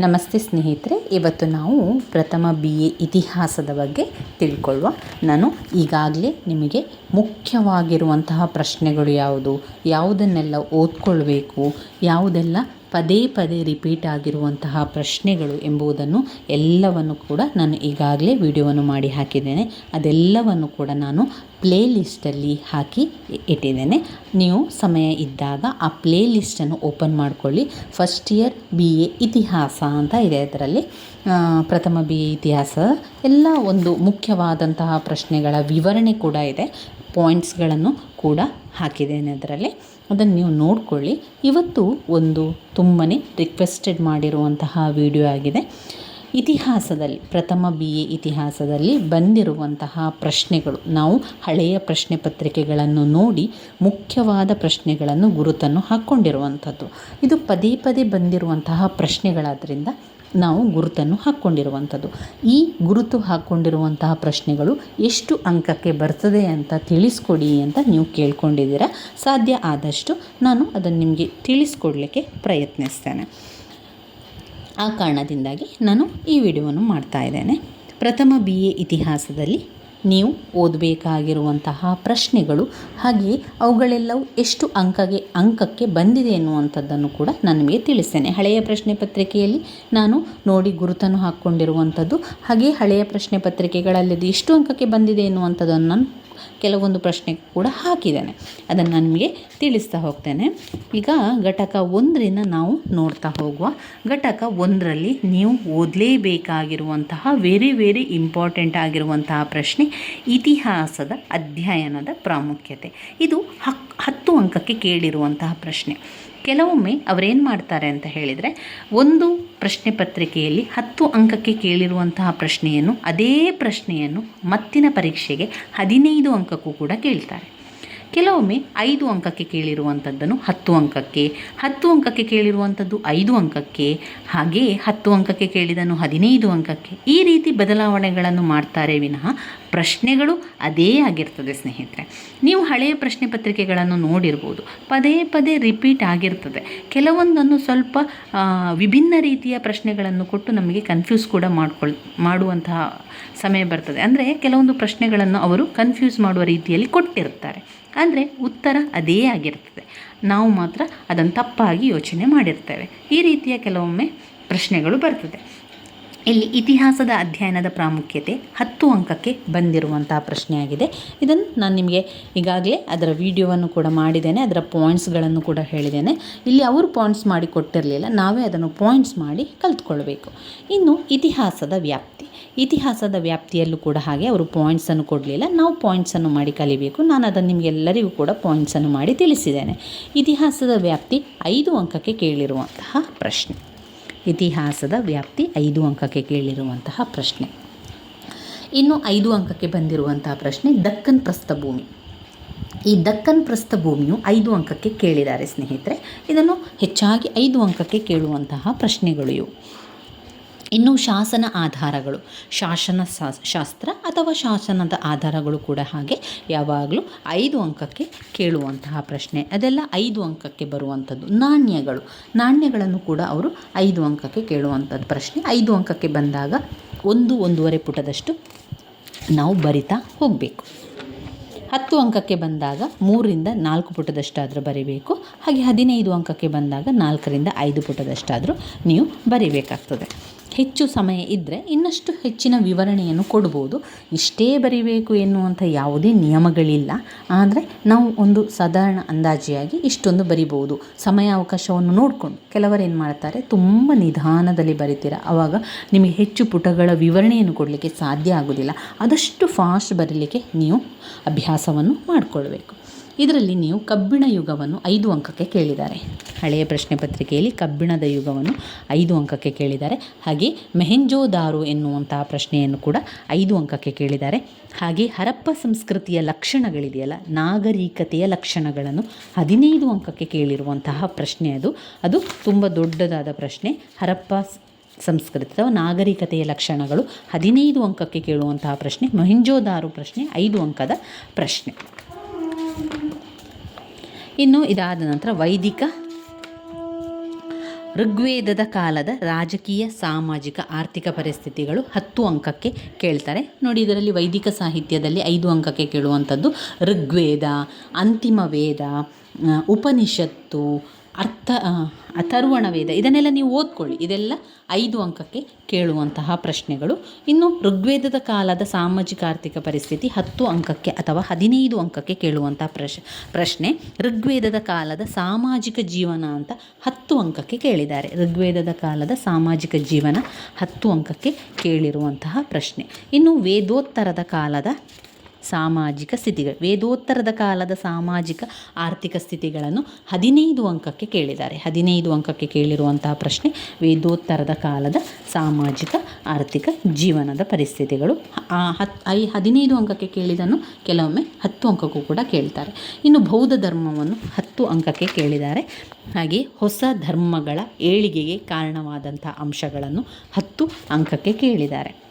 ನಮಸ್ತೆ ಸ್ನೇಹಿತರೆ, ಇವತ್ತು ನಾವು ಪ್ರಥಮ ಬಿ ಎ ಇತಿಹಾಸದ ಬಗ್ಗೆ ತಿಳ್ಕೊಳ್ಳುವ. ನಾನು ಈಗಾಗಲೇ ನಿಮಗೆ ಮುಖ್ಯವಾಗಿರುವಂತಹ ಪ್ರಶ್ನೆಗಳು ಯಾವುದು? ಯಾವುದನ್ನೆಲ್ಲ ಓದ್ಕೊಳ್ಬೇಕು? ಯಾವುದೆಲ್ಲ ಪದೇ ಪದೇ ರಿಪೀಟ್ ಆಗಿರುವಂತಹ ಪ್ರಶ್ನೆಗಳು ಎಂಬುದನ್ನು ಎಲ್ಲವನ್ನು ಕೂಡ ನಾನು ಈಗಾಗಲೇ ವಿಡಿಯೋವನ್ನು ಮಾಡಿ ಹಾಕಿದ್ದೇನೆ. ಅದೆಲ್ಲವನ್ನು ಕೂಡ ನಾನು ಪ್ಲೇ ಲಿಸ್ಟಲ್ಲಿ ಹಾಕಿ ಇಟ್ಟಿದ್ದೇನೆ. ನೀವು ಸಮಯ ಇದ್ದಾಗ ಆ ಪ್ಲೇ ಲಿಸ್ಟನ್ನು ಓಪನ್ ಮಾಡಿಕೊಳ್ಳಿ. ಫಸ್ಟ್ ಇಯರ್ ಬಿ ಎ ಇತಿಹಾಸ ಅಂತ ಇದೆ ಅದರಲ್ಲಿ. ಪ್ರಥಮ ಬಿ ಎ ಇತಿಹಾಸ. ಎಲ್ಲ ಒಂದು ಮುಖ್ಯವಾದಂತಹ ಪ್ರಶ್ನೆಗಳ ವಿವರಣೆ ಕೂಡ ಇದೆ. ಪಾಯಿಂಟ್ಸ್ಗಳನ್ನು ಕೂಡ ಹಾಕಿದ್ದೇನೆ ಅದರಲ್ಲಿ ಅದನ್ನು ನೀವು ನೋಡಿಕೊಳ್ಳಿ. ಇವತ್ತು ಒಂದು ತುಂಬಾ ರಿಕ್ವೆಸ್ಟೆಡ್ ಮಾಡಿರುವಂತಹ ವಿಡಿಯೋ ಆಗಿದೆ. ಇತಿಹಾಸದಲ್ಲಿ, ಪ್ರಥಮ ಬಿ ಎ ಇತಿಹಾಸದಲ್ಲಿ ಬಂದಿರುವಂತಹ ಪ್ರಶ್ನೆಗಳು. ನಾವು ಹಳೆಯ ಪ್ರಶ್ನೆ ಪತ್ರಿಕೆಗಳನ್ನು ನೋಡಿ ಮುಖ್ಯವಾದ ಪ್ರಶ್ನೆಗಳನ್ನು ಗುರುತನ್ನು ಹಾಕ್ಕೊಂಡಿರುವಂಥದ್ದು. ಇದು ಪದೇ ಪದೇ ಬಂದಿರುವಂತಹ ಪ್ರಶ್ನೆಗಳಾದ್ದರಿಂದ ನಾವು ಗುರುತನ್ನು ಹಾಕ್ಕೊಂಡಿರುವಂಥದ್ದು. ಈ ಗುರುತು ಹಾಕ್ಕೊಂಡಿರುವಂತಹ ಪ್ರಶ್ನೆಗಳು ಎಷ್ಟು ಅಂಕಕ್ಕೆ ಬರ್ತದೆ ಅಂತ ತಿಳಿಸ್ಕೊಡಿ ಅಂತ ನೀವು ಕೇಳ್ಕೊಂಡಿದ್ದೀರಾ. ಸಾಧ್ಯ ಆದಷ್ಟು ನಾನು ಅದನ್ನು ನಿಮಗೆ ತಿಳಿಸ್ಕೊಡ್ಲಿಕ್ಕೆ ಪ್ರಯತ್ನಿಸ್ತೇನೆ. ಆ ಕಾರಣದಿಂದಾಗಿ ನಾನು ಈ ವಿಡಿಯೋವನ್ನು ಮಾಡ್ತಾ ಇದ್ದೇನೆ. ಪ್ರಥಮ ಬಿ ಎ ಇತಿಹಾಸದಲ್ಲಿ ನೀವು ಓದಬೇಕಾಗಿರುವಂತಹ ಪ್ರಶ್ನೆಗಳು ಹಾಗೆಯೇ ಅವುಗಳೆಲ್ಲವೂ ಎಷ್ಟು ಅಂಕಗೆ, ಅಂಕಕ್ಕೆ ಬಂದಿದೆ ಎನ್ನುವಂಥದ್ದನ್ನು ಕೂಡ ನಾನು ನಿಮಗೆ ತಿಳಿಸ್ತೇನೆ. ಹಳೆಯ ಪ್ರಶ್ನೆ ಪತ್ರಿಕೆಯಲ್ಲಿ ನಾನು ನೋಡಿ ಗುರುತನ್ನು ಹಾಕ್ಕೊಂಡಿರುವಂಥದ್ದು ಹಾಗೆ ಹಳೆಯ ಪ್ರಶ್ನೆ ಪತ್ರಿಕೆಗಳಲ್ಲಿ ಎಷ್ಟು ಅಂಕಕ್ಕೆ ಬಂದಿದೆ ಎನ್ನುವಂಥದ್ದನ್ನು ನಾನು ಕೆಲವೊಂದು ಪ್ರಶ್ನೆ ಕೂಡ ಹಾಕಿದ್ದೇನೆ. ಅದನ್ನು ನಾನು ನಿಮಗೆ ತಿಳಿಸ್ತಾ ಹೋಗ್ತೇನೆ. ಈಗ ಘಟಕ ಒಂದರಿಂದ ನಾವು ನೋಡ್ತಾ ಹೋಗುವ ಘಟಕ ಒಂದರಲ್ಲಿ ನೀವು ಓದಲೇಬೇಕಾಗಿರುವಂತಹ ವೆರಿ ವೆರಿ ಇಂಪಾರ್ಟೆಂಟ್ ಆಗಿರುವಂತಹ ಪ್ರಶ್ನೆ ಇತಿಹಾಸದ ಅಧ್ಯಯನದ ಪ್ರಾಮುಖ್ಯತೆ. ಇದು ಹಕ್ ಹತ್ತು ಅಂಕಕ್ಕೆ ಕೇಳಿರುವಂತಹ ಪ್ರಶ್ನೆ. ಕೆಲವೊಮ್ಮೆ ಅವರೇನು ಮಾಡ್ತಾರೆ ಅಂತ ಹೇಳಿದರೆ, ಒಂದು ಪ್ರಶ್ನೆ ಪತ್ರಿಕೆಯಲ್ಲಿ ಹತ್ತು ಅಂಕಕ್ಕೆ ಕೇಳಿರುವಂತಹ ಪ್ರಶ್ನೆಯನ್ನು, ಅದೇ ಪ್ರಶ್ನೆಯನ್ನು ಮತ್ತಿನ ಪರೀಕ್ಷೆಗೆ ಹದಿನೈದು ಅಂಕಕ್ಕೂ ಕೂಡ ಕೇಳ್ತಾರೆ. ಕೆಲವೊಮ್ಮೆ ಐದು ಅಂಕಕ್ಕೆ ಕೇಳಿರುವಂಥದ್ದನ್ನು ಹತ್ತು ಅಂಕಕ್ಕೆ ಹತ್ತು ಅಂಕಕ್ಕೆ ಕೇಳಿರುವಂಥದ್ದು ಐದು ಅಂಕಕ್ಕೆ ಹಾಗೆಯೇ ಹತ್ತು ಅಂಕಕ್ಕೆ ಕೇಳಿದನ್ನು ಹದಿನೈದು ಅಂಕಕ್ಕೆ ಈ ರೀತಿ ಬದಲಾವಣೆಗಳನ್ನು ಮಾಡ್ತಾರೆ ವಿನಃ ಪ್ರಶ್ನೆಗಳು ಅದೇ ಆಗಿರ್ತದೆ ಸ್ನೇಹಿತರೆ. ನೀವು ಹಳೆಯ ಪ್ರಶ್ನೆ ಪತ್ರಿಕೆಗಳನ್ನು ನೋಡಿರ್ಬೋದು, ಪದೇ ಪದೇ ರಿಪೀಟ್ ಆಗಿರ್ತದೆ. ಕೆಲವೊಂದನ್ನು ಸ್ವಲ್ಪ ವಿಭಿನ್ನ ರೀತಿಯ ಪ್ರಶ್ನೆಗಳನ್ನು ಕೊಟ್ಟು ನಮಗೆ ಕನ್ಫ್ಯೂಸ್ ಕೂಡ ಮಾಡ್ಕೊಳ್, ಮಾಡುವಂತಹ ಸಮಯ ಬರ್ತದೆ. ಅಂದರೆ ಕೆಲವೊಂದು ಪ್ರಶ್ನೆಗಳನ್ನು ಅವರು ಕನ್ಫ್ಯೂಸ್ ಮಾಡುವ ರೀತಿಯಲ್ಲಿ ಕೊಟ್ಟಿರ್ತಾರೆ. ಆದರೆ ಉತ್ತರ ಅದೇ ಆಗಿರ್ತದೆ. ನಾವು ಮಾತ್ರ ಅದನ್ನು ತಪ್ಪಾಗಿ ಯೋಚನೆ ಮಾಡಿರ್ತೇವೆ. ಈ ರೀತಿಯ ಕೆಲವೊಮ್ಮೆ ಪ್ರಶ್ನೆಗಳು ಬರ್ತದೆ. ಇಲ್ಲಿ ಇತಿಹಾಸದ ಅಧ್ಯಯನದ ಪ್ರಾಮುಖ್ಯತೆ ಹತ್ತು ಅಂಕಕ್ಕೆ ಬಂದಿರುವಂತಹ ಪ್ರಶ್ನೆಯಾಗಿದೆ. ಇದನ್ನು ನಾನು ನಿಮಗೆ ಈಗಾಗಲೇ ಅದರ ವಿಡಿಯೋವನ್ನು ಕೂಡ ಮಾಡಿದ್ದೇನೆ, ಅದರ ಪಾಯಿಂಟ್ಸ್ಗಳನ್ನು ಕೂಡ ಹೇಳಿದ್ದೇನೆ. ಇಲ್ಲಿ ಅವರು ಪಾಯಿಂಟ್ಸ್ ಮಾಡಿ ಕೊಟ್ಟಿರಲಿಲ್ಲ, ನಾವೇ ಅದನ್ನು ಪಾಯಿಂಟ್ಸ್ ಮಾಡಿ ಕಲ್ತ್ಕೊಳ್ಬೇಕು. ಇನ್ನು ಇತಿಹಾಸದ ವ್ಯಾಪ್ತಿ. ಇತಿಹಾಸದ ವ್ಯಾಪ್ತಿಯಲ್ಲೂ ಕೂಡ ಹಾಗೆ ಅವರು ಪಾಯಿಂಟ್ಸನ್ನು ಕೊಡಲಿಲ್ಲ. ನಾವು ಪಾಯಿಂಟ್ಸನ್ನು ಮಾಡಿ ಕಲಿಬೇಕು. ನಾನು ಅದನ್ನು ನಿಮಗೆಲ್ಲರಿಗೂ ಕೂಡ ಪಾಯಿಂಟ್ಸನ್ನು ಮಾಡಿ ತಿಳಿಸಿದ್ದೇನೆ. ಇತಿಹಾಸದ ವ್ಯಾಪ್ತಿ ಐದು ಅಂಕಕ್ಕೆ ಕೇಳಿರುವಂತಹ ಪ್ರಶ್ನೆ. ಇತಿಹಾಸದ ವ್ಯಾಪ್ತಿ ಐದು ಅಂಕಕ್ಕೆ ಕೇಳಿರುವಂತಹ ಪ್ರಶ್ನೆ. ಇನ್ನು ಐದು ಅಂಕಕ್ಕೆ ಬಂದಿರುವಂತಹ ಪ್ರಶ್ನೆ, ದಕ್ಕನ್ ಪ್ರಸ್ಥಭೂಮಿ. ಈ ದಕ್ಕನ್ ಪ್ರಸ್ಥಭೂಮಿಯು ಐದು ಅಂಕಕ್ಕೆ ಕೇಳಿದ್ದಾರೆ ಸ್ನೇಹಿತರೆ. ಇದನ್ನು ಹೆಚ್ಚಾಗಿ ಐದು ಅಂಕಕ್ಕೆ ಕೇಳುವಂತಹ ಪ್ರಶ್ನೆಗಳು ಇವು. ಇನ್ನು ಶಾಸನ ಆಧಾರಗಳು. ಶಾಸನ ಶಾಸ್ತ್ರ ಅಥವಾ ಶಾಸನದ ಆಧಾರಗಳು ಕೂಡ ಹಾಗೆ ಯಾವಾಗಲೂ ಐದು ಅಂಕಕ್ಕೆ ಕೇಳುವಂತಹ ಪ್ರಶ್ನೆ. ಅದೆಲ್ಲ ಐದು ಅಂಕಕ್ಕೆ ಬರುವಂಥದ್ದು. ನಾಣ್ಯಗಳು. ನಾಣ್ಯಗಳನ್ನು ಕೂಡ ಅವರು ಐದು ಅಂಕಕ್ಕೆ ಕೇಳುವಂಥದ್ದು ಪ್ರಶ್ನೆ. ಐದು ಅಂಕಕ್ಕೆ ಬಂದಾಗ ಒಂದು, ಒಂದೂವರೆ ಪುಟದಷ್ಟು ನಾವು ಬರಿತಾ ಹೋಗಬೇಕು. ಹತ್ತು ಅಂಕಕ್ಕೆ ಬಂದಾಗ ಮೂರರಿಂದ ನಾಲ್ಕು ಪುಟದಷ್ಟಾದರೂ ಬರಿಬೇಕು. ಹಾಗೆ ಹದಿನೈದು ಅಂಕಕ್ಕೆ ಬಂದಾಗ ನಾಲ್ಕರಿಂದ ಐದು ಪುಟದಷ್ಟಾದರೂ ನೀವು ಬರಿಬೇಕಾಗ್ತದೆ. ಹೆಚ್ಚು ಸಮಯ ಇದ್ದರೆ ಇನ್ನಷ್ಟು ಹೆಚ್ಚಿನ ವಿವರಣೆಯನ್ನು ಕೊಡ್ಬೋದು. ಇಷ್ಟೇ ಬರಿಬೇಕು ಎನ್ನುವಂಥ ಯಾವುದೇ ನಿಯಮಗಳಿಲ್ಲ. ಆದರೆ ನಾವು ಒಂದು ಸಾಧಾರಣ ಅಂದಾಜಿಯಾಗಿ ಇಷ್ಟೊಂದು ಬರಿಬೋದು ಸಮಯಾವಕಾಶವನ್ನು ನೋಡಿಕೊಂಡು. ಕೆಲವರು ಏನು ಮಾಡ್ತಾರೆ? ತುಂಬ ನಿಧಾನದಲ್ಲಿ ಬರಿತೀರ. ಆವಾಗ ನಿಮಗೆ ಹೆಚ್ಚು ಪುಟಗಳ ವಿವರಣೆಯನ್ನು ಕೊಡಲಿಕ್ಕೆ ಸಾಧ್ಯ ಆಗೋದಿಲ್ಲ. ಆದಷ್ಟು ಫಾಸ್ಟ್ ಬರೀಲಿಕ್ಕೆ ನೀವು ಅಭ್ಯಾಸವನ್ನು ಮಾಡಿಕೊಳ್ಬೇಕು. ಇದರಲ್ಲಿ ನೀವು ಕಬ್ಬಿಣ ಯುಗವನ್ನು ಐದು ಅಂಕಕ್ಕೆ ಕೇಳಿದ್ದಾರೆ. ಹಳೆಯ ಪ್ರಶ್ನೆ ಪತ್ರಿಕೆಯಲ್ಲಿ ಕಬ್ಬಿಣದ ಯುಗವನ್ನು ಐದು ಅಂಕಕ್ಕೆ ಕೇಳಿದ್ದಾರೆ. ಹಾಗೆ ಮೆಹೆಂಜೋದಾರು ಎನ್ನುವಂತಹ ಪ್ರಶ್ನೆಯನ್ನು ಕೂಡ ಐದು ಅಂಕಕ್ಕೆ ಕೇಳಿದ್ದಾರೆ. ಹಾಗೆ ಹರಪ್ಪ ಸಂಸ್ಕೃತಿಯ ಲಕ್ಷಣಗಳಿದೆಯಲ್ಲ, ನಾಗರಿಕತೆಯ ಲಕ್ಷಣಗಳನ್ನು ಹದಿನೈದು ಅಂಕಕ್ಕೆ ಕೇಳಿರುವಂತಹ ಪ್ರಶ್ನೆ ಅದು. ಅದು ತುಂಬ ದೊಡ್ಡದಾದ ಪ್ರಶ್ನೆ. ಹರಪ್ಪ ಸಂಸ್ಕೃತಿ ಅಥವಾ ನಾಗರಿಕತೆಯ ಲಕ್ಷಣಗಳು ಹದಿನೈದು ಅಂಕಕ್ಕೆ ಕೇಳುವಂತಹ ಪ್ರಶ್ನೆ. ಮೊಹೆಂಜೋದಾರು ಪ್ರಶ್ನೆ ಐದು ಅಂಕದ ಪ್ರಶ್ನೆ. ಇನ್ನು ಇದಾದ ನಂತರ ವೈದಿಕ ಋಗ್ವೇದದ ಕಾಲದ ರಾಜಕೀಯ, ಸಾಮಾಜಿಕ, ಆರ್ಥಿಕ ಪರಿಸ್ಥಿತಿಗಳು ಹತ್ತು ಅಂಕಕ್ಕೆ ಕೇಳ್ತಾರೆ. ನೋಡಿ, ಇದರಲ್ಲಿ ವೈದಿಕ ಸಾಹಿತ್ಯದಲ್ಲಿ ಐದು ಅಂಕಕ್ಕೆ ಕೇಳುವಂಥದ್ದು ಋಗ್ವೇದ, ಅಂತಿಮ ವೇದ, ಉಪನಿಷತ್ತು ಅರ್ಥ ಅಥರ್ವಣ ವೇದ ಇದನ್ನೆಲ್ಲ ನೀವು ಓದ್ಕೊಳ್ಳಿ. ಇದೆಲ್ಲ ಐದು ಅಂಕಕ್ಕೆ ಕೇಳುವಂತಹ ಪ್ರಶ್ನೆಗಳು. ಇನ್ನು ಋಗ್ವೇದದ ಕಾಲದ ಸಾಮಾಜಿಕ ಆರ್ಥಿಕ ಪರಿಸ್ಥಿತಿ ಹತ್ತು ಅಂಕಕ್ಕೆ ಅಥವಾ ಹದಿನೈದು ಅಂಕಕ್ಕೆ ಕೇಳುವಂತಹ ಪ್ರಶ್, ಪ್ರಶ್ನೆ, ಋಗ್ವೇದದ ಕಾಲದ ಸಾಮಾಜಿಕ ಜೀವನ ಅಂತ ಹತ್ತು ಅಂಕಕ್ಕೆ ಕೇಳಿದ್ದಾರೆ. ಋಗ್ವೇದದ ಕಾಲದ ಸಾಮಾಜಿಕ ಜೀವನ ಹತ್ತು ಅಂಕಕ್ಕೆ ಕೇಳಿರುವಂತಹ ಪ್ರಶ್ನೆ. ಇನ್ನು ವೇದೋತ್ತರದ ಕಾಲದ ಸಾಮಾಜಿಕ ಸ್ಥಿತಿಗಳು. ವೇದೋತ್ತರದ ಕಾಲದ ಸಾಮಾಜಿಕ ಆರ್ಥಿಕ ಸ್ಥಿತಿಗಳನ್ನು ಹದಿನೈದು ಅಂಕಕ್ಕೆ ಕೇಳಿದ್ದಾರೆ. ಹದಿನೈದು ಅಂಕಕ್ಕೆ ಕೇಳಿರುವಂತಹ ಪ್ರಶ್ನೆ, ವೇದೋತ್ತರದ ಕಾಲದ ಸಾಮಾಜಿಕ ಆರ್ಥಿಕ ಜೀವನದ ಪರಿಸ್ಥಿತಿಗಳು. ಆ ಹತ್, ಐ ಹದಿನೈದು ಅಂಕಕ್ಕೆ ಕೇಳಿದನ್ನು ಕೆಲವೊಮ್ಮೆ ಹತ್ತು ಅಂಕಕ್ಕೂ ಕೂಡ ಕೇಳ್ತಾರೆ. ಇನ್ನು ಬೌದ್ಧ ಧರ್ಮವನ್ನು ಹತ್ತು ಅಂಕಕ್ಕೆ ಕೇಳಿದ್ದಾರೆ. ಹಾಗೆ ಹೊಸ ಧರ್ಮಗಳ ಏಳಿಗೆಗೆ ಕಾರಣವಾದಂಥ ಅಂಶಗಳನ್ನು ಹತ್ತು ಅಂಕಕ್ಕೆ ಕೇಳಿದ್ದಾರೆ.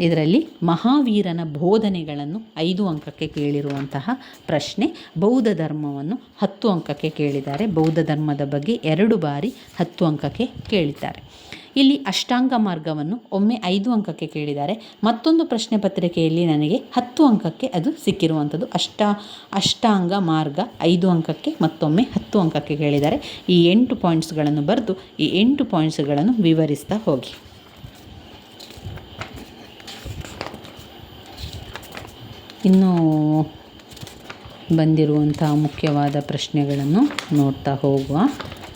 ಇದರಲ್ಲಿ ಮಹಾವೀರನ ಬೋಧನೆಗಳನ್ನು ಐದು ಅಂಕಕ್ಕೆ ಕೇಳಿರುವಂತಹ ಪ್ರಶ್ನೆ, ಬೌದ್ಧ ಧರ್ಮವನ್ನು ಹತ್ತು ಅಂಕಕ್ಕೆ ಕೇಳಿದ್ದಾರೆ. ಬೌದ್ಧ ಧರ್ಮದ ಬಗ್ಗೆ ಎರಡು ಬಾರಿ ಹತ್ತು ಅಂಕಕ್ಕೆ ಕೇಳಿದ್ದಾರೆ. ಇಲ್ಲಿ ಅಷ್ಟಾಂಗ ಮಾರ್ಗವನ್ನು ಒಮ್ಮೆ ಐದು ಅಂಕಕ್ಕೆ ಕೇಳಿದ್ದಾರೆ. ಮತ್ತೊಂದು ಪ್ರಶ್ನೆ ಪತ್ರಿಕೆಯಲ್ಲಿ ನನಗೆ ಹತ್ತು ಅಂಕಕ್ಕೆ ಅದು ಸಿಕ್ಕಿರುವಂಥದ್ದು. ಅಷ್ಟ, ಅಷ್ಟಾಂಗ ಮಾರ್ಗ ಐದು ಅಂಕಕ್ಕೆ ಮತ್ತೊಮ್ಮೆ ಹತ್ತು ಅಂಕಕ್ಕೆ ಕೇಳಿದ್ದಾರೆ. ಈ ಎಂಟು ಪಾಯಿಂಟ್ಸ್ಗಳನ್ನು ಬರೆದು ಈ ಎಂಟು ಪಾಯಿಂಟ್ಸ್ಗಳನ್ನು ವಿವರಿಸ್ತಾ ಹೋಗಿ. ಇನ್ನು ಬಂದಿರುವಂಥ ಮುಖ್ಯವಾದ ಪ್ರಶ್ನೆಗಳನ್ನು ನೋಡ್ತಾ ಹೋಗುವ.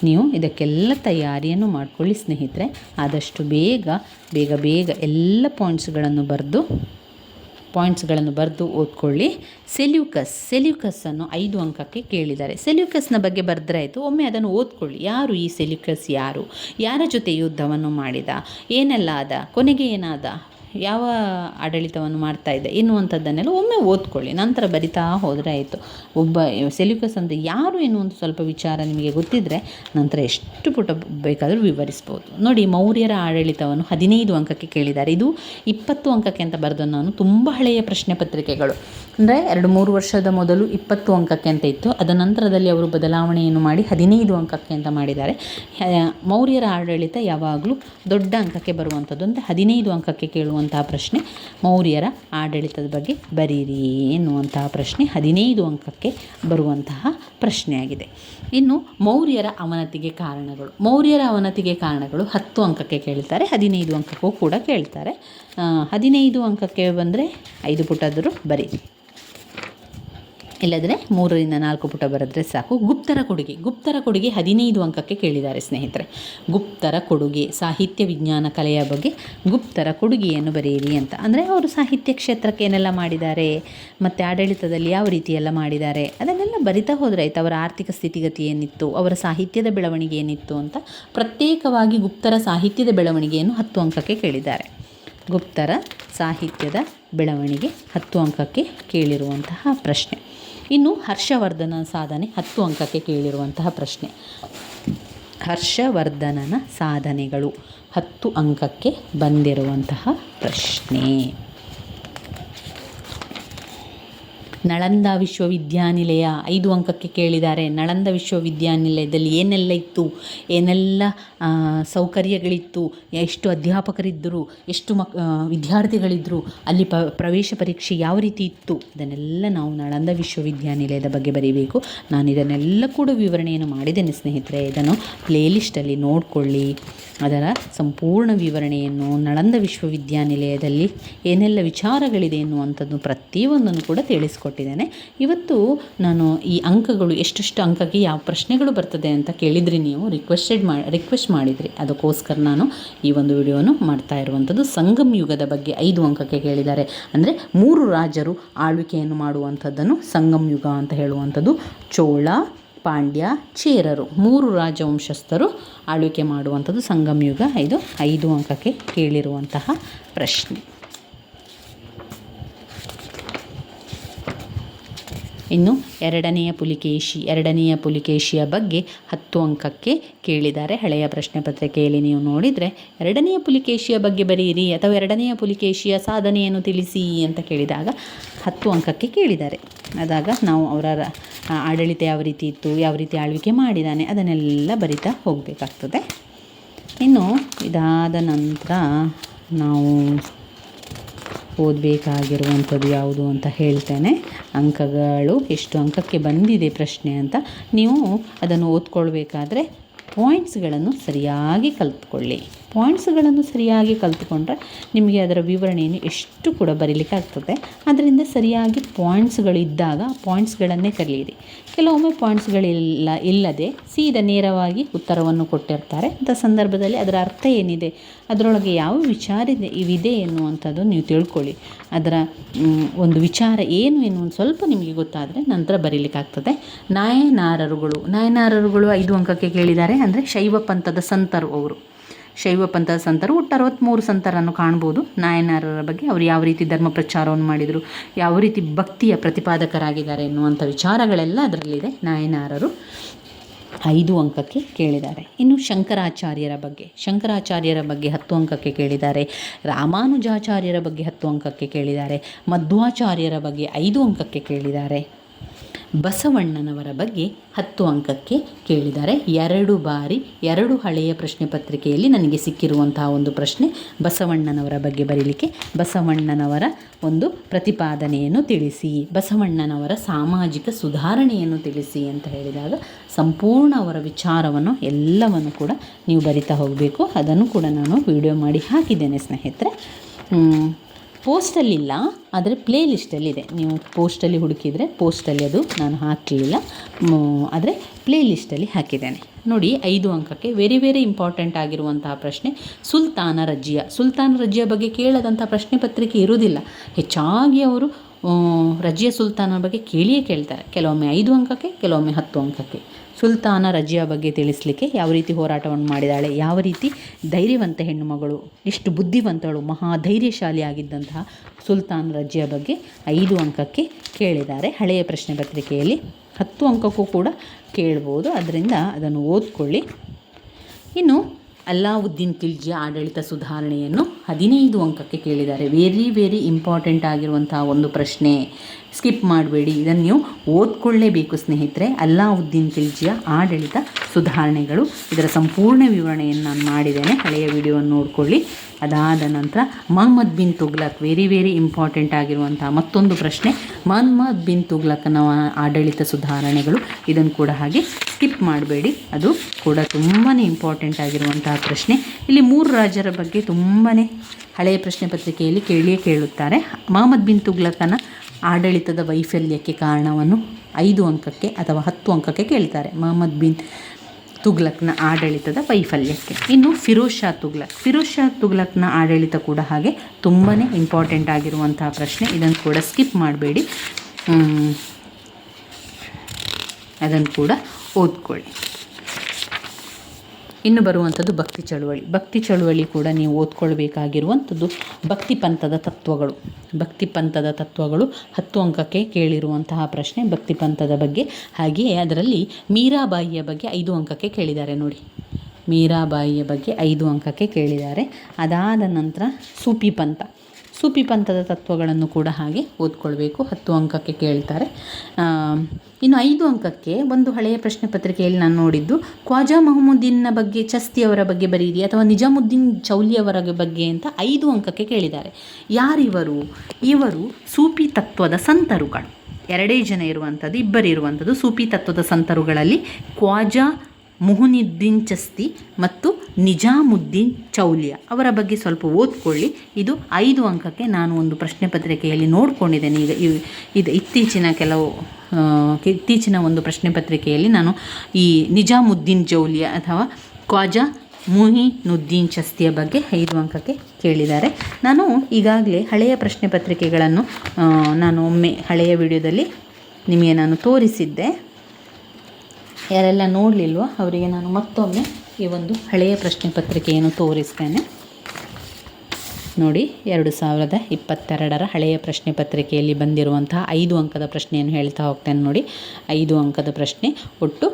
ನೀವು ಇದಕ್ಕೆಲ್ಲ ತಯಾರಿಯನ್ನು ಮಾಡ್ಕೊಳ್ಳಿ ಸ್ನೇಹಿತರೆ. ಆದಷ್ಟು ಬೇಗ ಬೇಗ ಬೇಗ ಎಲ್ಲ ಪಾಯಿಂಟ್ಸ್ಗಳನ್ನು ಬರೆದು ಪಾಯಿಂಟ್ಸ್ಗಳನ್ನು ಬರೆದು ಓದ್ಕೊಳ್ಳಿ. ಸೆಲ್ಯೂಕಸ್ ಸೆಲ್ಯೂಕಸ್ಸನ್ನು ಐದು ಅಂಕಕ್ಕೆ ಕೇಳಿದ್ದಾರೆ. ಸೆಲ್ಯೂಕಸ್ನ ಬಗ್ಗೆ ಬರೆದ್ರೆ ಆಯಿತು, ಒಮ್ಮೆ ಅದನ್ನು ಓದ್ಕೊಳ್ಳಿ. ಯಾರು ಈ ಸೆಲ್ಯೂಕಸ್ ಯಾರು? ಯಾರ ಜೊತೆ ಯುದ್ಧವನ್ನು ಮಾಡಿದ? ಏನೆಲ್ಲ ಆದ? ಕೊನೆಗೆ ಏನಾದ? ಯಾವ ಆಡಳಿತವನ್ನು ಮಾಡ್ತಾ ಇದೆ ಎನ್ನುವಂಥದ್ದನ್ನೆಲ್ಲ ಒಮ್ಮೆ ಓದ್ಕೊಳ್ಳಿ, ನಂತರ ಬರಿತಾ ಹೋದರೆ ಆಯಿತು. ಒಬ್ಬ ಸೆಲ್ಯೂಕಸ್ ಅಂತ ಯಾರು ಎನ್ನುವಂಥ ಸ್ವಲ್ಪ ವಿಚಾರ ನಿಮಗೆ ಗೊತ್ತಿದ್ದರೆ ನಂತರ ಎಷ್ಟು ಪುಟ ಬೇಕಾದರೂ ವಿವರಿಸ್ಬೋದು. ನೋಡಿ, ಮೌರ್ಯರ ಆಡಳಿತವನ್ನು ಹದಿನೈದು ಅಂಕಕ್ಕೆ ಕೇಳಿದ್ದಾರೆ. ಇದು ಇಪ್ಪತ್ತು ಅಂಕಕ್ಕೆ ಅಂತ ಬರೆದ ನಾನು. ತುಂಬ ಹಳೆಯ ಪ್ರಶ್ನೆ ಪತ್ರಿಕೆಗಳು. ಅಂದರೆ ಎರಡು ಮೂರು ವರ್ಷದ ಮೊದಲು ಇಪ್ಪತ್ತು ಅಂಕಕ್ಕೆ ಅಂತ ಇತ್ತು. ಅದ ನಂತರದಲ್ಲಿ ಅವರು ಬದಲಾವಣೆಯನ್ನು ಮಾಡಿ ಹದಿನೈದು ಅಂಕಕ್ಕೆ ಅಂತ ಮಾಡಿದ್ದಾರೆ. ಮೌರ್ಯರ ಆಡಳಿತ ಯಾವಾಗಲೂ ದೊಡ್ಡ ಅಂಕಕ್ಕೆ ಬರುವಂಥದ್ದು. ಅಂದರೆ ಹದಿನೈದು ಅಂಕಕ್ಕೆ ಕೇಳುವಂತಹ ಪ್ರಶ್ನೆ ಮೌರ್ಯರ ಆಡಳಿತದ ಬಗ್ಗೆ ಬರೀರಿ ಎನ್ನುವಂತಹ ಪ್ರಶ್ನೆ ಹದಿನೈದು ಅಂಕಕ್ಕೆ ಬರುವಂತಹ ಪ್ರಶ್ನೆಯಾಗಿದೆ. ಇನ್ನು ಮೌರ್ಯರ ಅವನತಿಗೆ ಕಾರಣಗಳು. ಮೌರ್ಯರ ಅವನತಿಗೆ ಕಾರಣಗಳು ಹತ್ತು ಅಂಕಕ್ಕೆ ಕೇಳ್ತಾರೆ, ಹದಿನೈದು ಅಂಕಕ್ಕೂ ಕೂಡ ಕೇಳ್ತಾರೆ. ಹದಿನೈದು ಅಂಕಕ್ಕೆ ಬಂದರೆ ಐದು ಪುಟದರೂ ಬರೀರಿ. ಇಲ್ಲದ್ರೆ ಮೂರರಿಂದ ನಾಲ್ಕು ಪುಟ ಬರೆದ್ರೆ ಸಾಕು. ಗುಪ್ತರ ಕೊಡುಗೆ. ಗುಪ್ತರ ಕೊಡುಗೆ ಹದಿನೈದು ಅಂಕಕ್ಕೆ ಕೇಳಿದ್ದಾರೆ ಸ್ನೇಹಿತರೆ. ಗುಪ್ತರ ಕೊಡುಗೆ, ಸಾಹಿತ್ಯ ವಿಜ್ಞಾನ ಕಲೆಯ ಬಗ್ಗೆ ಗುಪ್ತರ ಕೊಡುಗೆಯನ್ನು ಬರೆಯಿರಿ ಅಂತ. ಅಂದರೆ ಅವರು ಸಾಹಿತ್ಯ ಕ್ಷೇತ್ರಕ್ಕೆ ಏನೆಲ್ಲ ಮಾಡಿದ್ದಾರೆ, ಮತ್ತು ಆಡಳಿತದಲ್ಲಿ ಯಾವ ರೀತಿ ಎಲ್ಲ ಮಾಡಿದ್ದಾರೆ, ಅದನ್ನೆಲ್ಲ ಬರಿತಾ ಹೋದರೆ ಆಯ್ತು? ಅವರ ಆರ್ಥಿಕ ಸ್ಥಿತಿಗತಿ ಏನಿತ್ತು, ಅವರ ಸಾಹಿತ್ಯದ ಬೆಳವಣಿಗೆ ಏನಿತ್ತು ಅಂತ ಪ್ರತ್ಯೇಕವಾಗಿ ಗುಪ್ತರ ಸಾಹಿತ್ಯದ ಬೆಳವಣಿಗೆಯನ್ನು ಹತ್ತು ಅಂಕಕ್ಕೆ ಕೇಳಿದ್ದಾರೆ. ಗುಪ್ತರ ಸಾಹಿತ್ಯದ ಬೆಳವಣಿಗೆ ಹತ್ತು ಅಂಕಕ್ಕೆ ಕೇಳಿರುವಂತಹ ಪ್ರಶ್ನೆ. ಇನ್ನು ಹರ್ಷವರ್ಧನ ಸಾಧನೆ ಹತ್ತು ಅಂಕಕ್ಕೆ ಕೇಳಿರುವಂತಹ ಪ್ರಶ್ನೆ. ಹರ್ಷವರ್ಧನನ ಸಾಧನೆಗಳು ಹತ್ತು ಅಂಕಕ್ಕೆ ಬಂದಿರುವಂತಹ ಪ್ರಶ್ನೆ. ನಳಂದ ವಿಶ್ವವಿದ್ಯಾನಿಲಯ ಐದು ಅಂಕಕ್ಕೆ ಕೇಳಿದ್ದಾರೆ. ನಳಂದ ವಿಶ್ವವಿದ್ಯಾನಿಲಯದಲ್ಲಿ ಏನೆಲ್ಲ ಇತ್ತು? ಏನೆಲ್ಲ ಸೌಕರ್ಯಗಳಿತ್ತು? ಎಷ್ಟು ಅಧ್ಯಾಪಕರಿದ್ದರು? ಎಷ್ಟು ಮಕ್ ವಿದ್ಯಾರ್ಥಿಗಳಿದ್ದರು ಅಲ್ಲಿ ಪ, ಪ್ರವೇಶ ಪರೀಕ್ಷೆ ಯಾವ ರೀತಿ ಇತ್ತು? ಇದನ್ನೆಲ್ಲ ನಾವು ನಳಂದ ವಿಶ್ವವಿದ್ಯಾನಿಲಯದ ಬಗ್ಗೆ ಬರೀಬೇಕು. ನಾನು ಇದನ್ನೆಲ್ಲ ಕೂಡ ವಿವರಣೆಯನ್ನು ಮಾಡಿದ್ದೇನೆ ಸ್ನೇಹಿತರೆ. ಇದನ್ನು ಪ್ಲೇಲಿಸ್ಟಲ್ಲಿ ನೋಡಿಕೊಳ್ಳಿ. ಅದರ ಸಂಪೂರ್ಣ ವಿವರಣೆಯನ್ನು ನಳಂದ ವಿಶ್ವವಿದ್ಯಾನಿಲಯದಲ್ಲಿ ಏನೆಲ್ಲ ವಿಚಾರಗಳಿದೆ ಎನ್ನುವಂಥದ್ದು ಪ್ರತಿಯೊಂದನ್ನು ಕೂಡ ತಿಳಿಸ್ಕೊಟ್ಟಿದ್ದೇನೆ ಇವತ್ತು ನಾನು ಈ ಅಂಕಗಳು, ಎಷ್ಟೆಷ್ಟು ಅಂಕಕ್ಕೆ ಯಾವ ಪ್ರಶ್ನೆಗಳು ಬರ್ತದೆ ಅಂತ ಕೇಳಿದ್ರಿ ನೀವು ರಿಕ್ವೆಸ್ಟೆಡ್ ಮಾಡಿ ರಿಕ್ವೆಸ್ಟ್ ಮಾಡಿದ್ರಿ. ಅದಕ್ಕೋಸ್ಕರ ನಾನು ಈ ಒಂದು ವಿಡಿಯೋನು ಮಾಡ್ತಾ ಇರುವಂಥದ್ದು. ಸಂಗಮ್ ಯುಗದ ಬಗ್ಗೆ ಐದು ಅಂಕಕ್ಕೆ ಕೇಳಿದ್ದಾರೆ. ಅಂದರೆ ಮೂರು ರಾಜರು ಆಳ್ವಿಕೆಯನ್ನು ಮಾಡುವಂಥದ್ದನ್ನು ಸಂಗಮ್ ಯುಗ ಅಂತ ಹೇಳುವಂಥದ್ದು. ಚೋಳ, ಪಾಂಡ್ಯ, ಚೇರರು. ಮೂರು ರಾಜವಂಶಸ್ಥರು ಆಳ್ವಿಕೆ ಮಾಡುವಂಥದ್ದು ಸಂಗಮ್ ಯುಗ. ಇದು ಐದು ಅಂಕಕ್ಕೆ ಕೇಳಿರುವಂತಹ ಪ್ರಶ್ನೆ. ಇನ್ನು ಎರಡನೆಯ ಪುಲಿಕೇಶಿ, ಎರಡನೆಯ ಪುಲಿಕೇಶಿಯ ಬಗ್ಗೆ ಹತ್ತು ಅಂಕಕ್ಕೆ ಕೇಳಿದ್ದಾರೆ. ಹಳೆಯ ಪ್ರಶ್ನೆ ಪತ್ರಿಕೆಯಲ್ಲಿ ನೀವು ನೋಡಿದರೆ, ಎರಡನೆಯ ಪುಲಿಕೇಶಿಯ ಬಗ್ಗೆ ಬರೆಯಿರಿ ಅಥವಾ ಎರಡನೆಯ ಪುಲಿಕೇಶಿಯ ಸಾಧನೆಯನ್ನು ತಿಳಿಸಿ ಅಂತ ಕೇಳಿದಾಗ ಹತ್ತು ಅಂಕಕ್ಕೆ ಕೇಳಿದ್ದಾರೆ. ಅದಾಗ ನಾವು ಅವರ ಆಡಳಿತ ಯಾವ ರೀತಿ ಇತ್ತು, ಯಾವ ರೀತಿ ಆಳ್ವಿಕೆ ಮಾಡಿದ್ದಾನೆ, ಅದನ್ನೆಲ್ಲ ಬರಿತಾ ಹೋಗಬೇಕಾಗ್ತದೆ. ಇನ್ನು ಇದಾದ ನಂತರ ನಾವು ಓದಬೇಕಾಗಿರುವಂಥದ್ದು ಯಾವುದು ಅಂತ ಹೇಳ್ತೇನೆ. ಅಂಕಗಳು, ಎಷ್ಟು ಅಂಕಕ್ಕೆ ಬಂದಿದೆ ಪ್ರಶ್ನೆ ಅಂತ ನೀವು ಅದನ್ನು ಓದ್ಕೊಳ್ಬೇಕಾದ್ರೆ ಪಾಯಿಂಟ್ಸ್ಗಳನ್ನು ಸರಿಯಾಗಿ ಕಲ್ತ್ಕೊಳ್ಳಿ. ಪಾಯಿಂಟ್ಸ್ಗಳನ್ನು ಸರಿಯಾಗಿ ಕಲ್ತುಕೊಂಡ್ರೆ ನಿಮಗೆ ಅದರ ವಿವರಣೆಯನ್ನು ಎಷ್ಟು ಕೂಡ ಬರೀಲಿಕ್ಕೆ ಆಗ್ತದೆ. ಅದರಿಂದ ಸರಿಯಾಗಿ ಪಾಯಿಂಟ್ಸ್ಗಳು ಇದ್ದಾಗ ಪಾಯಿಂಟ್ಸ್ಗಳನ್ನೇ ಕಲಿಯಿರಿ ಕೆಲವೊಮ್ಮೆ ಪಾಯಿಂಟ್ಸ್ಗಳಿಲ್ಲ ಇಲ್ಲದೆ ಸೀದಾ ನೇರವಾಗಿ ಉತ್ತರವನ್ನು ಕೊಟ್ಟಿರ್ತಾರೆ. ಅಂಥ ಸಂದರ್ಭದಲ್ಲಿ ಅದರ ಅರ್ಥ ಏನಿದೆ? ಅದರೊಳಗೆ ಯಾವ ವಿಚಾರ ಇದೆ, ಇವಿದೆ ಎನ್ನುವಂಥದ್ದು ನೀವು ತಿಳ್ಕೊಳ್ಳಿ. ಅದರ ಒಂದು ವಿಚಾರ ಏನು ಎನ್ನುವುದು ಸ್ವಲ್ಪ ನಿಮಗೆ ಗೊತ್ತಾದರೆ ನಂತರ ಬರೀಲಿಕ್ಕಾಗ್ತದೆ ನಾಯನಾರರುಗಳು ನಾಯನಾರರುಗಳು ಐದು ಅಂಕಕ್ಕೆ ಕೇಳಿದ್ದಾರೆ. ಅಂದರೆ ಶೈವ ಪಂಥದ ಸಂತರು ಅವರು. ಶೈವ ಪಂಥದ ಸಂತರು, ಒಟ್ಟು ಅರವತ್ತ್ಮೂರು ಸಂತರನ್ನು ಕಾಣ್ಬೋದು. ನಾಯನಾರರ ಬಗ್ಗೆ ಅವರು ಯಾವ ರೀತಿ ಧರ್ಮ ಪ್ರಚಾರವನ್ನು ಮಾಡಿದರು, ಯಾವ ರೀತಿ ಭಕ್ತಿಯ ಪ್ರತಿಪಾದಕರಾಗಿದ್ದಾರೆ ಎನ್ನುವಂಥ ವಿಚಾರಗಳೆಲ್ಲ ಅದರಲ್ಲಿದೆ. ನಾಯನಾರರು ಐದು ಅಂಕಕ್ಕೆ ಕೇಳಿದ್ದಾರೆ. ಇನ್ನು ಶಂಕರಾಚಾರ್ಯರ ಬಗ್ಗೆ ಶಂಕರಾಚಾರ್ಯರ ಬಗ್ಗೆ ಹತ್ತು ಅಂಕಕ್ಕೆ ಕೇಳಿದ್ದಾರೆ. ರಾಮಾನುಜಾಚಾರ್ಯರ ಬಗ್ಗೆ ಹತ್ತು ಅಂಕಕ್ಕೆ ಕೇಳಿದ್ದಾರೆ. ಮಧ್ವಾಚಾರ್ಯರ ಬಗ್ಗೆ ಐದು ಅಂಕಕ್ಕೆ ಕೇಳಿದ್ದಾರೆ. ಬಸವಣ್ಣನವರ ಬಗ್ಗೆ ಹತ್ತು ಅಂಕಕ್ಕೆ ಕೇಳಿದ್ದಾರೆ. ಎರಡು ಬಾರಿ ಎರಡು ಹಳೆಯ ಪ್ರಶ್ನೆ ಪತ್ರಿಕೆಯಲ್ಲಿ ನನಗೆ ಸಿಕ್ಕಿರುವಂತಹ ಒಂದು ಪ್ರಶ್ನೆ ಬಸವಣ್ಣನವರ ಬಗ್ಗೆ ಬರೀಲಿಕ್ಕೆ. ಬಸವಣ್ಣನವರ ಒಂದು ಪ್ರತಿಪಾದನೆಯನ್ನು ತಿಳಿಸಿ, ಬಸವಣ್ಣನವರ ಸಾಮಾಜಿಕ ಸುಧಾರಣೆಯನ್ನು ತಿಳಿಸಿ ಅಂತ ಹೇಳಿದಾಗ ಸಂಪೂರ್ಣ ಅವರ ವಿಚಾರವನ್ನು ಎಲ್ಲವನ್ನು ಕೂಡ ನೀವು ಬರಿತಾ ಹೋಗಬೇಕು. ಅದನ್ನು ಕೂಡ ನಾನು ವಿಡಿಯೋ ಮಾಡಿ ಹಾಕಿದ್ದೇನೆ ಸ್ನೇಹಿತರೆ. ಪೋಸ್ಟಲ್ಲಿಲ್ಲ, ಆದರೆ ಪ್ಲೇ ಲಿಸ್ಟಲ್ಲಿದೆ ನೀವು ಪೋಸ್ಟಲ್ಲಿ ಹುಡುಕಿದರೆ ಪೋಸ್ಟಲ್ಲಿ ಅದು ನಾನು ಹಾಕಲಿಲ್ಲ. ಆದರೆ ಪ್ಲೇ ಲಿಸ್ಟಲ್ಲಿ ಹಾಕಿದ್ದೇನೆ. ನೋಡಿ, ಐದು ಅಂಕಕ್ಕೆ ವೆರಿ ವೆರಿ ಇಂಪಾರ್ಟೆಂಟ್ ಆಗಿರುವಂತಹ ಪ್ರಶ್ನೆ, ಸುಲ್ತಾನ ರಜ್ಜಿಯ. ಸುಲ್ತಾನ ರಜ್ಜಿಯ ಬಗ್ಗೆ ಕೇಳದಂಥ ಪ್ರಶ್ನೆ ಪತ್ರಿಕೆ ಇರುವುದಿಲ್ಲ. ಹೆಚ್ಚಾಗಿ ಅವರು ರಜಿಯ ಸುಲ್ತಾನ ಬಗ್ಗೆ ಕೇಳಿಯೇ ಕೇಳ್ತಾರೆ. ಕೆಲವೊಮ್ಮೆ ಐದು ಅಂಕಕ್ಕೆ, ಕೆಲವೊಮ್ಮೆ ಹತ್ತು ಅಂಕಕ್ಕೆ. ಸುಲ್ತಾನ ರಜಿಯಾ ಬಗ್ಗೆ ತಿಳಿಸ್ಲಿಕ್ಕೆ ಯಾವ ರೀತಿ ಹೋರಾಟವನ್ನು ಮಾಡಿದಾಳೆ, ಯಾವ ರೀತಿ ಧೈರ್ಯವಂತ ಹೆಣ್ಣು ಮಗಳು ಎಷ್ಟು ಬುದ್ಧಿವಂತಳು ಮಹಾ ಧೈರ್ಯಶಾಲಿ ಆಗಿದ್ದಂತಹ ಸುಲ್ತಾನ್ ರಜಿಯಾ ಬಗ್ಗೆ ಐದು ಅಂಕಕ್ಕೆ ಕೇಳಿದ್ದಾರೆ. ಹಳೆಯ ಪ್ರಶ್ನೆ ಪತ್ರಿಕೆಯಲ್ಲಿ ಹತ್ತು ಅಂಕಕ್ಕೂ ಕೂಡ ಕೇಳ್ಬೋದು. ಅದರಿಂದ ಅದನ್ನು ಓದ್ಕೊಳ್ಳಿ. ಇನ್ನು ಅಲ್ಲಾವುದ್ದೀನ್ ಖಿಲ್ಜಿಯ ಆಡಳಿತ ಸುಧಾರಣೆಯನ್ನು ಹದಿನೈದು ಅಂಕಕ್ಕೆ ಕೇಳಿದ್ದಾರೆ. ವೆರಿ ವೆರಿ ಇಂಪಾರ್ಟೆಂಟ್ ಆಗಿರುವಂತಹ ಒಂದು ಪ್ರಶ್ನೆ. ಸ್ಕಿಪ್ ಮಾಡಬೇಡಿ. ಇದನ್ನು ನೀವು ಓದ್ಕೊಳ್ಳೇಬೇಕು ಸ್ನೇಹಿತರೆ. ಅಲ್ಲಾವುದ್ದೀನ್ ಖಿಲ್ಜಿಯ ಆಡಳಿತ ಸುಧಾರಣೆಗಳು. ಇದರ ಸಂಪೂರ್ಣ ವಿವರಣೆಯನ್ನು ನಾನು ಮಾಡಿದ್ದೇನೆ. ಹಳೆಯ ವಿಡಿಯೋವನ್ನು ನೋಡಿಕೊಳ್ಳಿ. ಅದಾದ ನಂತರ Mohammad bin Tughlaq very very important ಆಗಿರುವಂತಹ ಮತ್ತೊಂದು ಪ್ರಶ್ನೆ. ಮಹಮ್ಮದ್ ಬಿನ್ ತುಗ್ಲಕ್ನ ಆಡಳಿತ ಸುಧಾರಣೆಗಳು. ಇದನ್ನು ಕೂಡ ಹಾಗೆ ಸ್ಕಿಪ್ ಮಾಡಬೇಡಿ. ಅದು ಕೂಡ ತುಂಬಾ ಇಂಪಾರ್ಟೆಂಟ್ ಆಗಿರುವಂತಹ ಪ್ರಶ್ನೆ. ಇಲ್ಲಿ ಮೂರು ರಾಜರ ಬಗ್ಗೆ ತುಂಬಾ ಹಳೆಯ ಪ್ರಶ್ನೆ ಪತ್ರಿಕೆಯಲ್ಲಿ ಕೇಳಿಯೇ ಕೇಳುತ್ತಾರೆ. ಮಹಮ್ಮದ್ ಬಿನ್ ತುಗ್ಲಕನ ಆಡಳಿತದ ವೈಫಲ್ಯಕ್ಕೆ ಕಾರಣವನ್ನು ಐದು ಅಂಕಕ್ಕೆ ಅಥವಾ ಹತ್ತು ಅಂಕಕ್ಕೆ ಕೇಳ್ತಾರೆ. ಮೊಹಮ್ಮದ್ ಬಿನ್ ತುಗ್ಲಕ್ನ ಆಡಳಿತದ ವೈಫಲ್ಯಕ್ಕೆ. ಇನ್ನು ಫಿರೋಜ್ ಶಾ ತುಗ್ಲಕ್. ಫಿರೋಜ್ ಶಾ ತುಗ್ಲಕ್ನ ಆಡಳಿತ ಕೂಡ ಹಾಗೆ ತುಂಬಾ ಇಂಪಾರ್ಟೆಂಟ್ ಆಗಿರುವಂತಹ ಪ್ರಶ್ನೆ. ಇದನ್ನು ಕೂಡ ಸ್ಕಿಪ್ ಮಾಡಬೇಡಿ. ಅದನ್ನು ಕೂಡ ಓದ್ಕೊಳ್ಳಿ. ಇನ್ನು ಬರುವಂಥದ್ದು ಭಕ್ತಿ ಚಳುವಳಿ. ಭಕ್ತಿ ಚಳುವಳಿ ಕೂಡ ನೀವು ಓದ್ಕೊಳ್ಬೇಕಾಗಿರುವಂಥದ್ದು ಭಕ್ತಿ ಪಂಥದ ತತ್ವಗಳು. ಭಕ್ತಿ ಪಂಥದ ತತ್ವಗಳು ಹತ್ತು ಅಂಕಕ್ಕೆ ಕೇಳಿರುವಂತಹ ಪ್ರಶ್ನೆ ಭಕ್ತಿ ಪಂಥದ ಬಗ್ಗೆ. ಹಾಗೆಯೇ ಅದರಲ್ಲಿ ಮೀರಾಬಾಯಿಯ ಬಗ್ಗೆ ಐದು ಅಂಕಕ್ಕೆ ಕೇಳಿದ್ದಾರೆ ನೋಡಿ. ಮೀರಾಬಾಯಿಯ ಬಗ್ಗೆ ಐದು ಅಂಕಕ್ಕೆ ಕೇಳಿದ್ದಾರೆ. ಅದಾದ ನಂತರ ಸೂಪಿ ಪಂಥ. ಸೂಪಿ ಪಂಥದ ತತ್ವಗಳನ್ನು ಕೂಡ ಹಾಗೆ ಓದ್ಕೊಳ್ಬೇಕು. ಹತ್ತು ಅಂಕಕ್ಕೆ ಕೇಳ್ತಾರೆ. ಇನ್ನು ಐದು ಅಂಕಕ್ಕೆ ಒಂದು ಹಳೆಯ ಪ್ರಶ್ನೆ ಪತ್ರಿಕೆಯಲ್ಲಿ ನಾನು ನೋಡಿದ್ದು, ಖ್ವಾಜಾ ಮೊಹಮ್ಮದ್ದೀನ್ನ ಬಗ್ಗೆ ಚಸ್ತಿಯವರ ಬಗ್ಗೆ ಬರೀರಿ ಅಥವಾ ನಿಜಾಮುದ್ದೀನ್ ಚೌಲಿಯವರ ಬಗ್ಗೆ ಅಂತ ಐದು ಅಂಕಕ್ಕೆ ಕೇಳಿದ್ದಾರೆ. ಯಾರಿವರು? ಇವರು ಸೂಫಿ ತತ್ವದ ಸಂತರುಗಳು. ಎರಡೇ ಜನ ಇರುವಂಥದ್ದು, ಇಬ್ಬರು ಇರುವಂಥದ್ದು ಸೂಫಿ ತತ್ವದ ಸಂತರುಗಳಲ್ಲಿ ಖ್ವಾಜಾ ಮುಹುನಿದ್ದೀನ್ ಚಸ್ತಿ ಮತ್ತು ನಿಜಾಮುದ್ದೀನ್ ಚೌಲಿಯ. ಅವರ ಬಗ್ಗೆ ಸ್ವಲ್ಪ ಓದ್ಕೊಳ್ಳಿ. ಇದು ಐದು ಅಂಕಕ್ಕೆ ನಾನು ಒಂದು ಪ್ರಶ್ನೆ ಪತ್ರಿಕೆಯಲ್ಲಿ ನೋಡ್ಕೊಂಡಿದ್ದೇನೆ. ಈಗ ಇದು ಇತ್ತೀಚಿನ ಕೆಲವು ಇತ್ತೀಚಿನ ಒಂದು ಪ್ರಶ್ನೆ ಪತ್ರಿಕೆಯಲ್ಲಿ ನಾನು ಈ ನಿಜಾಮುದ್ದೀನ್ ಜೌಲಿಯಾ ಅಥವಾ ಖ್ವಾಜಾ ಮುಹಿನುದ್ದೀನ್ ಚಸ್ತಿಯ ಬಗ್ಗೆ ಐದು ಅಂಕಕ್ಕೆ ಕೇಳಿದ್ದಾರೆ. ನಾನು ಈಗಾಗಲೇ ಹಳೆಯ ಪ್ರಶ್ನೆ ಪತ್ರಿಕೆಗಳನ್ನು ನಾನು ಒಮ್ಮೆ ಹಳೆಯ ವಿಡಿಯೋದಲ್ಲಿ ನಿಮಗೆ ನಾನು ತೋರಿಸಿದ್ದೆ. ಯಾರೆಲ್ಲ ನೋಡಲಿಲ್ವೋ ಅವರಿಗೆ ನಾನು ಮತ್ತೊಮ್ಮೆ ಈ ಒಂದು ಹಳೆಯ ಪ್ರಶ್ನೆ ಪತ್ರಿಕೆಯನ್ನು ತೋರಿಸ್ತೇನೆ. ನೋಡಿ, ಎರಡು ಸಾವಿರದ ಇಪ್ಪತ್ತೆರಡರ ಹಳೆಯ ಪ್ರಶ್ನೆ ಪತ್ರಿಕೆಯಲ್ಲಿ ಬಂದಿರುವಂತಹ ಐದು ಅಂಕದ ಪ್ರಶ್ನೆಯನ್ನು ಹೇಳ್ತಾ ಹೋಗ್ತೇನೆ ನೋಡಿ. ಐದು ಅಂಕದ ಪ್ರಶ್ನೆ, ಒಟ್ಟು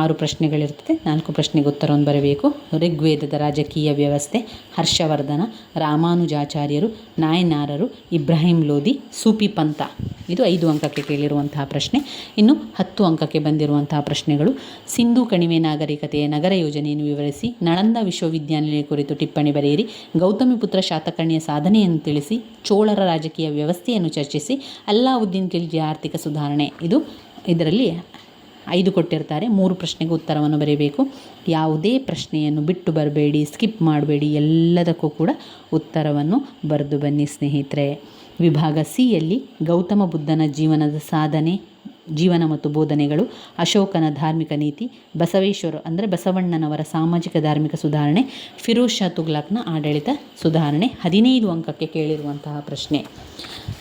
ಆರು ಪ್ರಶ್ನೆಗಳಿರ್ತದೆ ನಾಲ್ಕು ಪ್ರಶ್ನೆಗೆ ಉತ್ತರವನ್ನು ಬರಬೇಕು. ಋಗ್ವೇದದ ರಾಜಕೀಯ ವ್ಯವಸ್ಥೆ, ಹರ್ಷವರ್ಧನ, ರಾಮಾನುಜಾಚಾರ್ಯರು, ನಾಯನಾರರು, ಇಬ್ರಾಹಿಂ ಲೋಧಿ ಸೂಪಿ ಪಂಥ. ಇದು ಐದು ಅಂಕಕ್ಕೆ ಕೇಳಿರುವಂತಹ ಪ್ರಶ್ನೆ. ಇನ್ನು ಹತ್ತು ಅಂಕಕ್ಕೆ ಬಂದಿರುವಂತಹ ಪ್ರಶ್ನೆಗಳು, ಸಿಂಧು ಕಣಿವೆ ನಾಗರಿಕತೆಯ ನಗರ ಯೋಜನೆಯನ್ನು ವಿವರಿಸಿ, ನಳಂದ ವಿಶ್ವವಿದ್ಯಾನಿಲಯ ಕುರಿತು ಟಿಪ್ಪಣಿ ಬರೆಯಿರಿ. ಗೌತಮಿಪುತ್ರ ಶಾತಕರ್ಣಿಯ ಸಾಧನೆಯನ್ನು ತಿಳಿಸಿ, ಚೋಳರ ರಾಜಕೀಯ ವ್ಯವಸ್ಥೆಯನ್ನು ಚರ್ಚಿಸಿ, ಅಲ್ಲಾವುದ್ದೀನ್ ಖಿಲ್ಜಿಯ ಆರ್ಥಿಕ ಸುಧಾರಣೆ. ಇದು ಇದರಲ್ಲಿ ಐದು ಕೊಟ್ಟಿರ್ತಾರೆ. ಮೂರು ಪ್ರಶ್ನೆಗೆ ಉತ್ತರವನ್ನು ಬರೀಬೇಕು. ಯಾವುದೇ ಪ್ರಶ್ನೆಯನ್ನು ಬಿಟ್ಟು ಬರಬೇಡಿ, ಸ್ಕಿಪ್ ಮಾಡಬೇಡಿ. ಎಲ್ಲದಕ್ಕೂ ಕೂಡ ಉತ್ತರವನ್ನು ಬರೆದು ಬನ್ನಿ ಸ್ನೇಹಿತರೆ. ವಿಭಾಗ ಸಿಯಲ್ಲಿ ಗೌತಮ ಬುದ್ಧನ ಜೀವನದ ಸಾಧನೆ. ಜೀವನ ಮತ್ತು ಬೋಧನೆಗಳು, ಅಶೋಕನ ಧಾರ್ಮಿಕ ನೀತಿ, ಬಸವೇಶ್ವರ ಅಂದರೆ ಬಸವಣ್ಣನವರ ಸಾಮಾಜಿಕ ಧಾರ್ಮಿಕ ಸುಧಾರಣೆ, ಫಿರೋಜ್ ಶಾ ತುಗ್ಲಕ್ನ ಆಡಳಿತ ಸುಧಾರಣೆ, ಹದಿನೈದು ಅಂಕಕ್ಕೆ ಕೇಳಿರುವಂತಹ ಪ್ರಶ್ನೆ.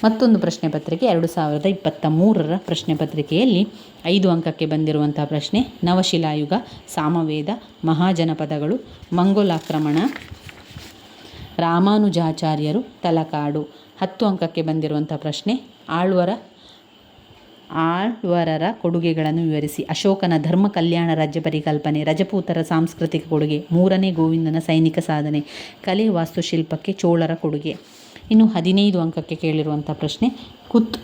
ಮತ್ತೊಂದು ಪ್ರಶ್ನೆ ಪತ್ರಿಕೆ, ಎರಡು ಸಾವಿರದ ಇಪ್ಪತ್ತ ಮೂರರ ಪ್ರಶ್ನೆ ಪತ್ರಿಕೆಯಲ್ಲಿ ಐದು ಅಂಕಕ್ಕೆ ಬಂದಿರುವಂತಹ ಪ್ರಶ್ನೆ, ನವಶಿಲಾಯುಗ, ಸಾಮವೇದ, ಮಹಾಜನಪದಗಳು, ಮಂಗೋಲಾಕ್ರಮಣ, ರಾಮಾನುಜಾಚಾರ್ಯರು ತಲಕಾಡು. ಹತ್ತು ಅಂಕಕ್ಕೆ ಬಂದಿರುವಂಥ ಪ್ರಶ್ನೆ, ಆಳ್ವರ ಆಳ್ವರರ ಕೊಡುಗೆಗಳನ್ನು ವಿವರಿಸಿ. ಅಶೋಕನ ಧರ್ಮ ಕಲ್ಯಾಣ ರಾಜ್ಯ ಪರಿಕಲ್ಪನೆ, ರಜಪೂತರ ಸಾಂಸ್ಕೃತಿಕ ಕೊಡುಗೆ, ಮೂರನೇ ಗೋವಿಂದನ ಸೈನಿಕ ಸಾಧನೆ, ಕಲೆ ವಾಸ್ತುಶಿಲ್ಪಕ್ಕೆ ಚೋಳರ ಕೊಡುಗೆ. ಇನ್ನು ಹದಿನೈದು ಅಂಕಕ್ಕೆ ಕೇಳಿರುವಂಥ ಪ್ರಶ್ನೆ, ಕುತ್,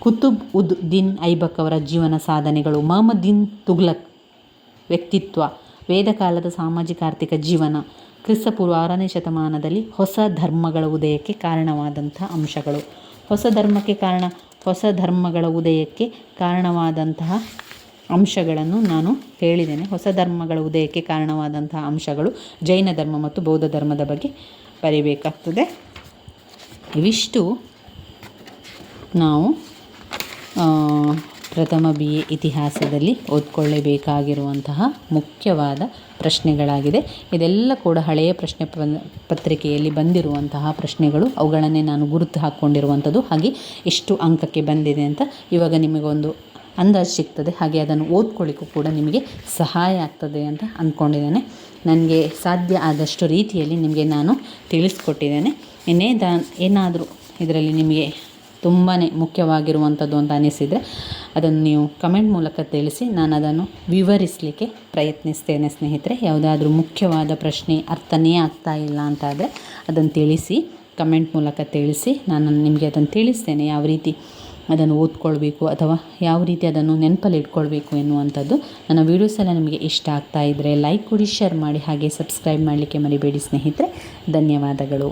ಕುತುಬ್ ಉದ್ ದಿನ್ ಐಬಕ್ ಅವರ ಜೀವನ ಸಾಧನೆಗಳು, ಮಹಮ್ಮದ್ದೀನ್ ತುಗ್ಲಕ್ ವ್ಯಕ್ತಿತ್ವ, ವೇದಕಾಲದ ಸಾಮಾಜಿಕ ಆರ್ಥಿಕ ಜೀವನ, ಕ್ರಿಸ್ತಪೂರ್ವ ಆರನೇ ಶತಮಾನದಲ್ಲಿ ಹೊಸ ಧರ್ಮಗಳ ಉದಯಕ್ಕೆ ಕಾರಣವಾದಂಥ ಅಂಶಗಳು. ಹೊಸ ಧರ್ಮಕ್ಕೆ ಕಾರಣ ಹೊಸ ಧರ್ಮಗಳ ಉದಯಕ್ಕೆ ಕಾರಣವಾದಂತಹ ಅಂಶಗಳನ್ನು ನಾನು ಹೇಳಿದ್ದೇನೆ. ಹೊಸ ಧರ್ಮಗಳ ಉದಯಕ್ಕೆ ಕಾರಣವಾದಂತಹ ಅಂಶಗಳು ಜೈನ ಧರ್ಮ ಮತ್ತು ಬೌದ್ಧ ಧರ್ಮದ ಬಗ್ಗೆ ಬರೀಬೇಕಾಗ್ತದೆ. ಇವಿಷ್ಟು ನಾವು ಪ್ರಥಮ ಬಿ ಎ ಇತಿಹಾಸದಲ್ಲಿ ಓದ್ಕೊಳ್ಳೇಬೇಕಾಗಿರುವಂತಹ ಮುಖ್ಯವಾದ ಪ್ರಶ್ನೆಗಳಾಗಿದೆ. ಇದೆಲ್ಲ ಕೂಡ ಹಳೆಯ ಪ್ರಶ್ನೆ ಪತ್ರಿಕೆಯಲ್ಲಿ ಬಂದಿರುವಂತಹ ಪ್ರಶ್ನೆಗಳು. ಅವುಗಳನ್ನೇ ನಾನು ಗುರುತು ಹಾಕ್ಕೊಂಡಿರುವಂಥದ್ದು. ಹಾಗೆ ಎಷ್ಟು ಅಂಕಕ್ಕೆ ಬಂದಿದೆ ಅಂತ ಇವಾಗ ನಿಮಗೊಂದು ಅಂದಾಜು ಸಿಗ್ತದೆ. ಹಾಗೆ ಅದನ್ನು ಓದ್ಕೊಳ್ಳಿಕ್ಕೂ ಕೂಡ ನಿಮಗೆ ಸಹಾಯ ಆಗ್ತದೆ ಅಂತ ಅಂದ್ಕೊಂಡಿದ್ದೇನೆ. ನನಗೆ ಸಾಧ್ಯ ಆದಷ್ಟು ರೀತಿಯಲ್ಲಿ ನಿಮಗೆ ನಾನು ತಿಳಿಸ್ಕೊಟ್ಟಿದ್ದೇನೆ. ಇನ್ನೇ ದ, ಏನಾದರೂ ಇದರಲ್ಲಿ ನಿಮಗೆ ತುಂಬಾ ಮುಖ್ಯವಾಗಿರುವಂಥದ್ದು ಅಂತ ಅನಿಸಿದರೆ ಅದನ್ನು ನೀವು ಕಮೆಂಟ್ ಮೂಲಕ ತಿಳಿಸಿ ನಾನು ಅದನ್ನು ವಿವರಿಸಲಿಕ್ಕೆ ಪ್ರಯತ್ನಿಸ್ತೇನೆ ಸ್ನೇಹಿತರೆ. ಯಾವುದಾದ್ರೂ ಮುಖ್ಯವಾದ ಪ್ರಶ್ನೆ, ಅರ್ಥನೇ ಆಗ್ತಾ ಇಲ್ಲ ಅಂತಾದರೆ ಅದನ್ನು ತಿಳಿಸಿ ಕಮೆಂಟ್ ಮೂಲಕ ತಿಳಿಸಿ ನಾನು ನಿಮಗೆ ಅದನ್ನು ತಿಳಿಸ್ತೇನೆ. ಯಾವ ರೀತಿ ಅದನ್ನು ಓದ್ಕೊಳ್ಬೇಕು ಅಥವಾ ಯಾವ ರೀತಿ ಅದನ್ನು ನೆನಪಲ್ಲಿ ಇಟ್ಕೊಳ್ಬೇಕು ಎನ್ನುವಂಥದ್ದು ನನ್ನ ವೀಡಿಯೋಸ್ ಎಲ್ಲ ನಿಮಗೆ ಇಷ್ಟ ಆಗ್ತಾ ಇದ್ದರೆ ಲೈಕ್ ಕೊಡಿ ಶೇರ್ ಮಾಡಿ ಹಾಗೆ ಸಬ್ಸ್ಕ್ರೈಬ್ ಮಾಡಲಿಕ್ಕೆ ಮರಿಬೇಡಿ ಸ್ನೇಹಿತರೆ. ಧನ್ಯವಾದಗಳು.